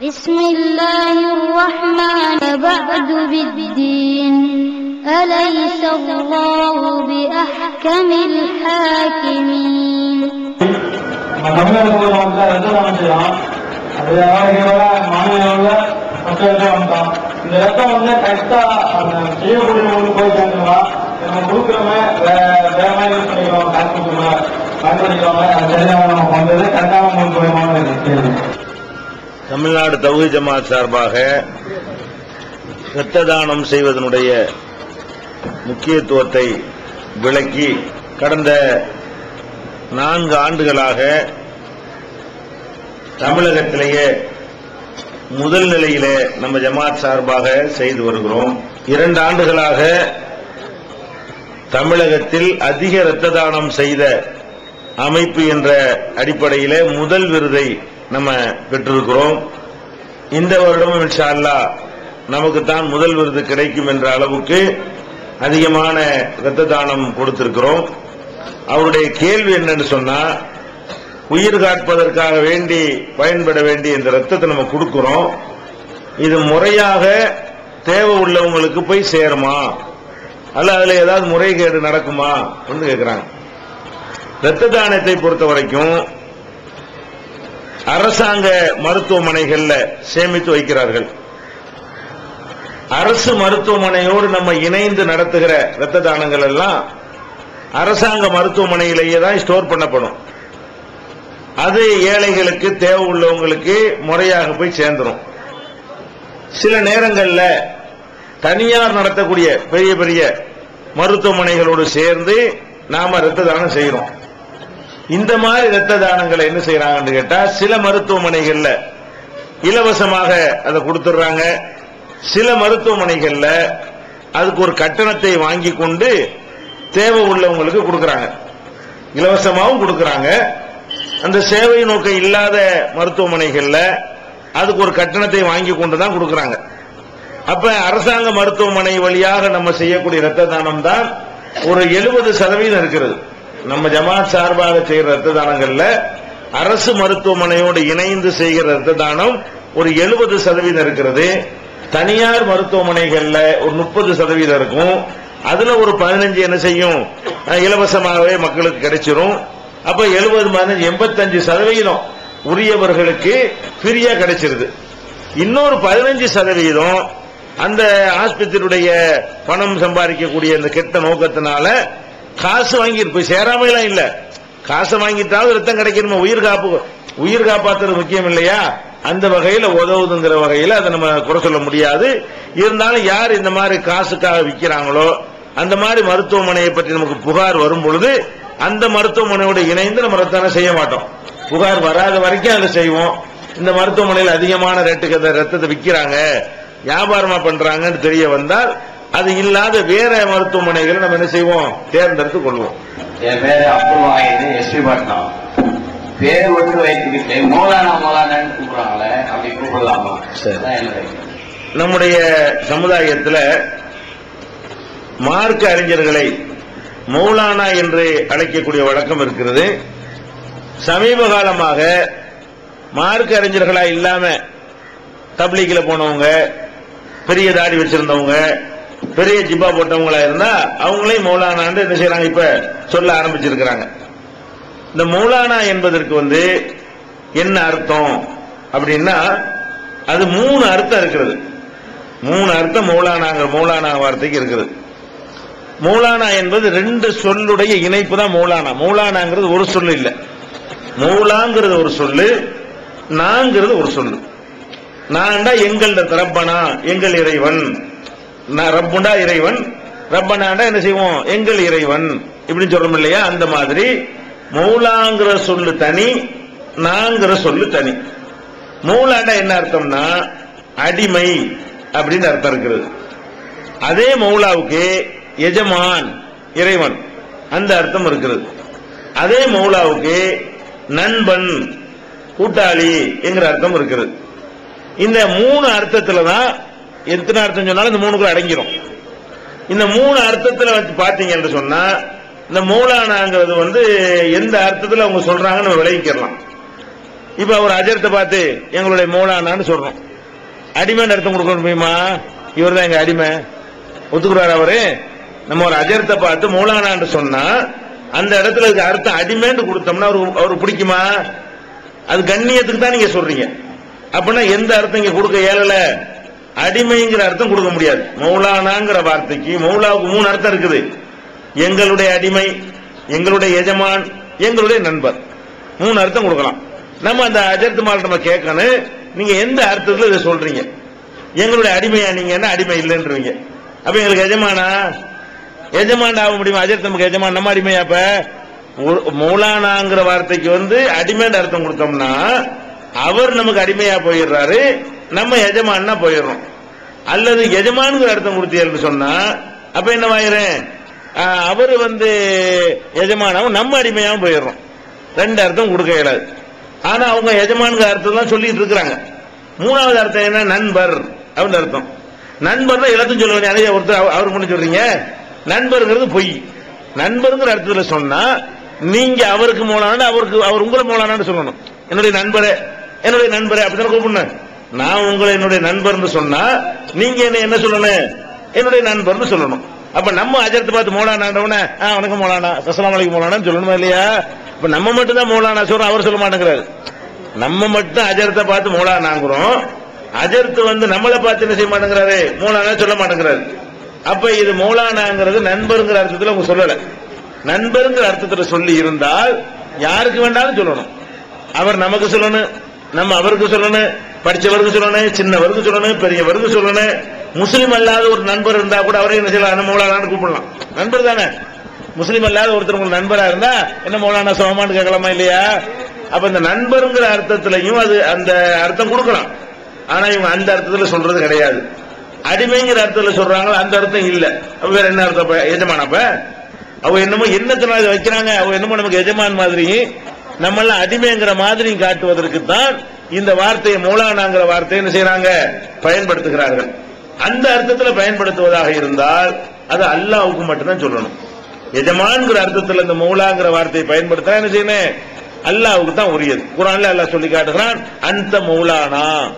بسم الله الرحمن بعد بالدين أليس الله بأحكم الحاكمين நம்ம தமிழகத்தில் வந்து ரத்த தானம் செய்யலாம் அது ஆரோக்கியமான மாநில மக்களுக்கு வந்தோம் இந்த ரத்தம் வந்து கரெக்டா செய்யக்கூடியவங்களுக்கு போய் சேர்ந்துருவா நம்ம கொடுக்குறவங்க வே- வேற மாதிரி யூஸ் பண்ணிக்கிறோம் காசு கொடுக்குறோம் பயன்படுத்திக்கிறவங்க அது தெரியாம நமக்கு வந்தது கரெக்டான மூணு போயமான கேள்வி தமிழ்நாடு தௌஹி ஜமாத் சார்பாக இரத்த தானம் செய்வதனுடைய முக்கியத்துவத்தை விளக்கி கடந்த நான்கு ஆண்டுகளாக தமிழகத்திலேயே முதல் நிலையிலே நம்ம ஜமாத் சார்பாக செய்து வருகிறோம். இரண்டு ஆண்டுகளாக தமிழகத்தில் அதிக இரத்த தானம் செய்த அமைப்பு என்ற அடிப்படையிலே முதல் விருதை நம்ம பெற்றிருக்கிறோம். இந்த வருடமும் இன்ஷா அல்லாஹ் நமக்கு தான் முதல் விருது கிடைக்கும் என்ற அளவுக்கு அதிகமான இரத்த தானம் கொடுத்திருக்கிறோம். அவருடைய கேள்வி என்னன்னு சொன்னா உயிர் காட்பதற்காக வேண்டி பயன்பட வேண்டிய இந்த ரத்தத்தை நம்ம கொடுக்கிறோம். இது முறையாக தேவை உள்ளவங்களுக்கு போய் சேருமா? அல்ல அதுல ஏதாவது முறைகேடு நடக்குமா? அப்படின்னு கேட்கிறாங்க ரத்த தானத்தை பொறுத்த வரைக்கும் அரசாங்க மருத்துவமனைகள்ல சேமித்து வைக்கிறார்கள். அரசு மருத்துவமனையோடு நம்ம இணைந்து நடத்துகிற இரத்த தானங்கள் எல்லாம் அரசாங்க மருத்துவமனையிலேயே தான் ஸ்டோர் பண்ணப்படும். அது ஏழைகளுக்கு தேவை உள்ளவங்களுக்கு முறையாக போய் சேர்ந்துடும் சில நேரங்களில் தனியார் நடத்தக்கூடிய பெரிய பெரிய மருத்துவமனைகளோடு சேர்ந்து நாம இரத்த தானம் செய்கிறோம். இந்த மாதிரி ரத்த தானங்களை என்ன செய்யறாங்கன்னு கேட்டா சில மருத்துவமனைகள்ல இலவசமாக அதை கொடுத்துடுறாங்க சில மருத்துவமனைகள்ல அதுக்கு ஒரு கட்டணத்தை வாங்கி கொண்டு தேவை உள்ளவங்களுக்கு கொடுக்கறாங்க. இலவசமாகவும் கொடுக்கறாங்க. அந்த சேவை நோக்கம் இல்லாத மருத்துவமனைகள்ல அதுக்கு ஒரு கட்டணத்தை வாங்கி கொண்டு தான் கொடுக்கறாங்க. அப்ப அரசாங்க மருத்துவமனை வழியாக நம்ம செய்யக்கூடிய ரத்த தானம் தான் ஒரு எழுபது சதவீதம் இருக்கிறது. நம்ம ஜமாத் சார்பாக செய்கிற ரத்த தானங்கள்ல அரசு மருத்துவமனையோடு இணைந்து செய்கிற ரத்த தானம் ஒரு எழுபது சதவீதம் இருக்கிறது. தனியார் மருத்துவமனைகள்ல ஒரு முப்பது சதவீதம் இருக்கும். அதுல ஒரு பதினஞ்சு என்ன செய்யும்? இலவசமாகவே மக்களுக்கு கிடைச்சிரும். அப்ப எழுபது பதினஞ்சு எண்பத்தஞ்சு சதவீதம் உரியவர்களுக்கு ஃப்ரீயா கிடைச்சிருது. இன்னொரு பதினஞ்சு சதவீதம் அந்த ஆஸ்பத்திரியுடைய பணம் சம்பாதிக்கக்கூடிய இந்த கெட்ட நோக்கத்தினால காசு வாங்கிட்டு போய் சேராமையெல்லாம் இல்ல. காசை வாங்கிட்டாவது ரத்தம் கிடைக்கணுமா? உயிர் காப்பு உயிர் காப்பாத்துறது முக்கியம் இல்லையா? அந்த வகையில உதவுதுங்கிற வகையில அதை நம்ம குறை சொல்ல முடியாது. இருந்தாலும் யார் இந்த மாதிரி காசுக்காக விற்கிறாங்களோ அந்த மாதிரி மருத்துவமனையை பற்றி நமக்கு புகார் வரும் பொழுது அந்த மருத்துவமனையோடு இணைந்து நம்ம ரத்தம் செய்ய மாட்டோம். புகார் வராத வரைக்கும் அதை செய்வோம். இந்த மருத்துவமனையில் அதிகமான ரேட்டுக்கு ரத்தத்தை விற்கிறாங்க வியாபாரமா பண்றாங்கன்னு தெரிய வந்தால் அது இல்லாத வேற மருத்துவமனைகளை நம்ம என்ன செய்வோம்? தேர்ந்தெடுத்து கொள்வோம். என் பேரு அப்துல் வாஹிது எஸ்பி பட்னம் பேர் ஒன்று வைத்துக்கிட்டு மௌலானா மௌலானான்னு கூப்பிடுறாங்களே அப்படி கூப்பிடலாமா. நம்முடைய சமுதாயத்தில் மார்க்க அறிஞர்களை மௌலானா என்று அழைக்கக்கூடிய வழக்கம் இருக்கிறது. சமீப காலமாக மார்க்க அறிஞர்களா இல்லாம தப்லீக்ல போனவங்க பெரிய தாடி வச்சிருந்தவங்க பெரிய ஜிப்பா போட்டவங்களா இருந்தா அவங்களையும் மௌலானான்னு என்ன செய்யறாங்க இப்ப சொல்ல ஆரம்பிச்சிருக்கிறாங்க. இந்த மௌலானா என்பதற்கு வந்து என்ன அர்த்தம் அப்படின்னா அது மூணு அர்த்தம் இருக்கிறது. மூணு அர்த்தம் மௌலானாங்க மௌலானா வார்த்தைக்கு இருக்குது. மௌலானா என்பது ரெண்டு சொல்லுடைய இணைப்பு தான் மௌலானா. மௌலானாங்கிறது ஒரு சொல்லு இல்ல. மௌலாங்கிறது ஒரு சொல்லு நாங்கிறது ஒரு சொல்லு. நான்டா எங்கள் தரப்பனா எங்கள் இறைவன். ரப்புண்டா இறைவன். ரப்பனாண்டா என்ன செய்வோம்? எங்கள் இறைவன். இப்படின்னு சொல்றோம் இல்லையா? அந்த மாதிரி மௌலாங்கிற சொல்லு தனி நாங்கிற சொல்லு தனி. மௌலாண்டா என்ன அர்த்தம்னா அடிமை அப்படின்னு அர்த்தம் இருக்கிறது. அதே மௌலாவுக்கு எஜமான் இறைவன். அந்த அர்த்தம் இருக்கிறது. அதே மௌலாவுக்கு நண்பன் கூட்டாளி என்கிற அர்த்தம் இருக்கிறது. இந்த மூணு அர்த்தத்துல தான் எத்தனை அர்த்தம் சொன்னாலும் இந்த மூணுக்குள்ள அடங்கிரும். இந்த மூணு அர்த்தத்தில் வச்சு பார்த்தீங்க என்று சொன்னால் இந்த மூலானாங்கிறது வந்து எந்த அர்த்தத்தில் அவங்க சொல்கிறாங்கன்னு நம்ம விளைவிக்கிறலாம் இப்போ ஒரு அஜரத்தை பார்த்து எங்களுடைய மூலானான்னு சொல்கிறோம் அடிமைன்னு அர்த்தம் கொடுக்க முடியுமா இவர் தான் எங்கள் அடிமை. ஒத்துக்குறாரு அவரு. நம்ம ஒரு அஜரத்தை பார்த்து மூலானான்னு சொன்னால் அந்த இடத்துல இருக்க அர்த்தம் அடிமைன்னு கொடுத்தோம்னா அவர் அவருக்கு பிடிக்குமா? அது கண்ணியத்துக்கு தான் நீங்கள் சொல்கிறீங்க அப்படின்னா எந்த அர்த்தம் இங்கே கொடுக்க ஏழலை அடிமைங்கிற அர்த்தம் கொடுக்க முடியாது. மௌலானாங்கிற வார்த்தைக்கு மௌலாவுக்கு மூணு அர்த்தம் இருக்குது. எங்களுடைய அடிமை எங்களுடைய எஜமான் எங்களுடைய நண்பர். மூணு அர்த்தம் கொடுக்கலாம். நம்ம அந்த அஜர்த்து மால் நம்ம கேட்கணும் நீங்க எந்த அர்த்தத்தில் இதை சொல்றீங்க? எங்களுடைய அடிமையா நீங்க என்ன அடிமை இல்லைன்றீங்க? அப்ப எங்களுக்கு எஜமானா? எஜமான் ஆக முடியுமா? அஜர்த் நமக்கு எஜமான் நம்ம அடிமையா அப்ப? ஒரு- மௌலானாங்கிற வார்த்தைக்கு வந்து அடிமைன்னு அர்த்தம் கொடுத்தோம்னா அவர் நமக்கு அடிமையா போயிடுறாரு. நம்ம எஜமான்னா போயிடுறோம். அல்லது எஜமானுங்கிற அர்த்தம் கொடுத்தீங்கன்னு சொன்னா அப்ப என்னவாயிரும் அவர் வந்து எஜமானாவும் நம்ம அடிமையாவும் போயிடுறோம். ரெண்டு அர்த்தம் கொடுக்க இயலாது. ஆனா அவங்க எஜமானுங்கிற அர்த்தம் தான் சொல்லிட்டு இருக்கிறாங்க. மூணாவது அர்த்தம் என்ன? நண்பர் அப்படின்னு அர்த்தம். நண்பர் தான் எல்லாத்தையும் சொல்ல வேண்டிய அதே ஒருத்தர் அவர் பண்ணி சொல்றீங்க. நண்பருங்கிறது பொய். நண்பருங்கிற அர்த்தத்தில் சொன்னா நீங்க அவருக்கு மூலான அவருக்கு அவர் உங்களை மூலானான்னு சொல்லணும். என்னுடைய நண்பரே என்னுடைய நண்பரே அப்படிதான் கூப்பிடணும்? நான் உங்களை என்னுடைய நண்பர்னு சொன்னா நீங்க என்ன என்ன சொல்லணும்? என்னுடைய நண்பர்னு சொல்லணும். அப்ப நம்ம அஜரத்தை பார்த்து மோலானான்றவன வணக்கம் மோலானா. அஸ்ஸலாமு அலைக்கும் மோலானான்னு சொல்லணுமா இல்லையா? இப்ப நம்ம மட்டும் தான் மோலானா சொல்றோம் அவர் சொல்ல மாட்டேங்கிறாரு. நம்ம மட்டும் அஜரத்தை பார்த்து மோலானாங்கிறோம். அஜர்த்து வந்து நம்மளை பார்த்து என்ன செய்ய மாட்டேங்கிறாரு? மோலானா சொல்ல மாட்டேங்கிறாரு. அப்ப இது மௌலானாங்கிறது நண்பருங்கிற அர்த்தத்துல அவங்க சொல்லல. நண்பருங்கிற அர்த்தத்துல சொல்லி இருந்தால் யாருக்கு வேண்டாலும் சொல்லணும். அவர் நமக்கு சொல்லணும் நம்ம அவருக்கு சொல்லணும் படிச்சவருக்கு சொல்லணும் சின்னவருக்கு சொல்லணும் பெரியவருக்கு சொல்லணும் முஸ்லீம் அல்லாத ஒரு நண்பர் இருந்தா கூட அவரே என்ன செய்யலாம்? என்ன மௌலானான்னு கூப்பிடலாம். நண்பர் தானே? முஸ்லீம் அல்லாத ஒருத்தர் உங்களுக்கு நண்பரா இருந்தா என்ன மௌலானா சமமானு கேட்கலாமா இல்லையா? அப்ப இந்த நண்பருங்கிற அர்த்தத்திலையும் அது அந்த அர்த்தம் கொடுக்கலாம். ஆனா இவங்க அந்த அர்த்தத்துல சொல்றது கிடையாது. அடிமைங்கிற அர்த்தத்துல சொல்றாங்களோ அந்த அர்த்தம் இல்ல. அப்ப வேற என்ன அர்த்தம்? எஜமானப்ப அவ என்னமோ என்னத்தினால வைக்கிறாங்க. அவ என்னமோ நமக்கு எஜமான் மாதிரி. நம்மெல்லாம் அடிமைங்கிற மாதிரி காட்டுவதற்கு தான் இந்த வார்த்தையை மூலானாங்கிற வார்த்தை என்ன செய்யறாங்க? பயன்படுத்துகிறார்கள். அந்த அர்த்தத்தில் பயன்படுத்துவதாக இருந்தால் அது அல்லாவுக்கு மட்டும்தான் சொல்லணும். எஜமான்கிற அர்த்தத்தில் இந்த மௌலாங்கிற வார்த்தையை பயன்படுத்தினா என்ன செய்யணும்? அல்லாவுக்கு தான் உரியது. குரான்ல அல்லாஹ் சொல்லி காட்டுகிறான் அந்த மௌலானா.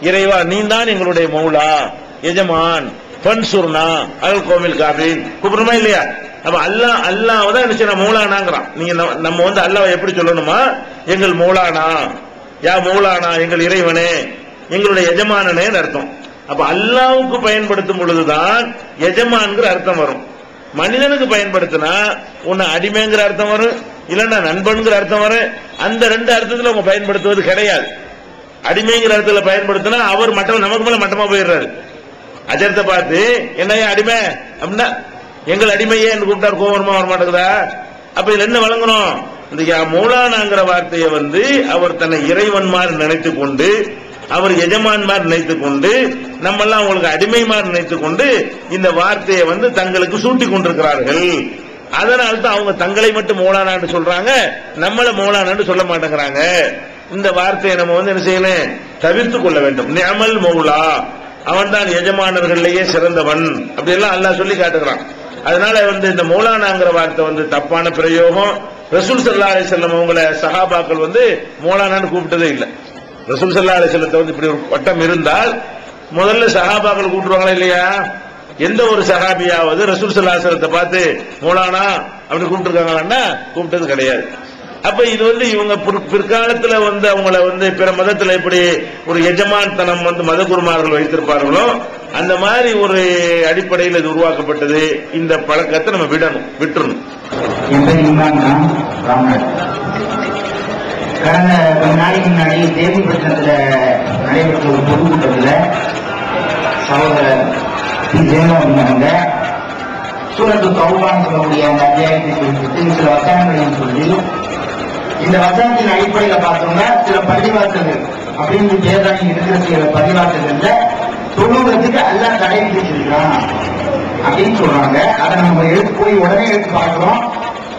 இறைவா நீ தான் எங்களுடைய மௌலா. எஜமான் பன்சுர்னா அல் கோமில் காபின் கூப்பிடுமா இல்லையா? அப்ப அல்லாஹ் அல்லாஹ் தான் என்ன செய்யணும் மௌலானாங்கிறான். நீங்க நம்ம- நம்ம வந்து அல்லாவை எப்படி சொல்லணுமா? எங்கள் மௌலானா. யா மௌலானா எங்கள் இறைவனே எங்களுடைய எஜமானனே அர்த்தம். அப்ப அல்லாவுக்கு பயன்படுத்தும் பொழுதுதான் எஜமான்கிற அர்த்தம் வரும். மனிதனுக்கு பயன்படுத்தினா உன்னை அடிமைங்கிற அர்த்தம் வரும் இல்லன்னா நண்பன்கிற அர்த்தம் வரும். அந்த ரெண்டு அர்த்தத்துல அவங்க பயன்படுத்துவது கிடையாது. அடிமைங்கிற அர்த்தத்தில் பயன்படுத்தினா அவர் மட்டம் நமக்கு மேல மட்டமா போயிடுறாரு. அஜரத்தை பார்த்து என்னையா அடிமை? அப்படின்னா எங்கள் அடிமையே என்று கூப்பிட்டார் கோவரமா வர மாட்டேங்குதா அப்ப இதுல என்ன வழங்கணும்? இந்த யா மௌலானாங்கிற வார்த்தையை வந்து அவர் தன்னை இறைவன் மாதிரி நினைத்து கொண்டு அவர் எஜமான் மாதிரி நினைத்து கொண்டு நம்ம எல்லாம் உங்களுக்கு அடிமை மாதிரி நினைத்து கொண்டு இந்த வார்த்தையை வந்து தங்களுக்கு சூட்டி கொண்டிருக்கிறார்கள். அதனால தான் அவங்க தங்களை மட்டும் மௌலானான்னு சொல்றாங்க நம்மள மௌலானான்னு சொல்ல மாட்டேங்கிறாங்க. இந்த வார்த்தையை நம்ம வந்து என்ன செய்யணும்? தவிர்த்து கொள்ள வேண்டும். நியமல் மௌலா அவன் தான் எஜமானர்கள்லயே சிறந்தவன். அப்படி எல்லாம் அல்லாஹ் சொல்லி காட்டுகிறான். அதனால வந்து இந்த மௌலானாங்கிற வார்த்தை வந்து தப்பான பிரயோகம். ரசூல் சல்லா அலி செல்லம் அவங்கள சஹாபாக்கள் வந்து மோலானான்னு கூப்பிட்டதே இல்லை. ரசூல் சல்லா அலி செல்லத்தை வந்து இப்படி ஒரு வட்டம் இருந்தால் முதல்ல சஹாபாக்கள் கூப்பிடுவாங்களா இல்லையா? எந்த ஒரு சஹாபியாவது ரசூல் சல்லா செல்லத்தை பார்த்து மோலானா அப்படின்னு கூப்பிட்டுருக்காங்களான்னா கூப்பிட்டது கிடையாது. அப்ப இது வந்து இவங்க பிற்- பிற்காலத்துல வந்து அவங்கள வந்து பிற மதத்துல எப்படி ஒரு எஜமான்தனம் வந்து மத குருமார்கள் வைத்திருப்பார்களோ அந்த மாதிரி ஒரு அடிப்படையில் இது உருவாக்கப்பட்டது. இந்த பழக்கத்தை நம்ம விடணும் விட்டுறணும். கடந்த கொஞ்ச நாளைக்கு முன்னாடி தேவிப்பட்டினத்துல நடைபெற்ற ஒரு பொதுக்கூட்டத்தில் சகோதரர் பி. ஜெயமோகன் அவங்க சூரத்து தௌபான்னு சொல்லக்கூடிய அந்த அத்தியாயத்தை குறிப்பிட்டு சில வசனங்களையும் சொல்லி இந்த வசனத்தின் அடிப்படையில் பார்த்தோம்னா சில பள்ளிவாசல்கள் அப்படின்னு பேரணி இருக்கிற சில பள்ளிவாசல்கள்ல தொழுகிறதுக்கு அல்ல தடை விதிச்சிருக்கான் அப்படின்னு சொல்றாங்க. அதை நம்ம எடுத்து போய் உடனே எடுத்து பார்க்கிறோம்.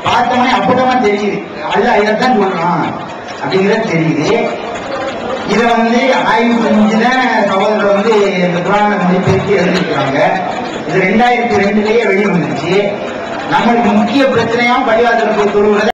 பார்த்தோன்னே அப்பதான் தெரியுது. அல்ல இதைத்தான் சொல்றான் அப்படிங்கிறது தெரியுது. இதை வந்து ஆய்வு செஞ்சுதான் சகோதரர் வந்து இந்த புராண மொழிபெயர்த்து எழுதியிருக்கிறாங்க. இது ரெண்டாயிரத்தி ரெண்டுலயே வெளிவந்துச்சு. நம்மளுக்கு முக்கிய பிரச்சனையா பள்ளிவாசல் போய் தொழுகிறத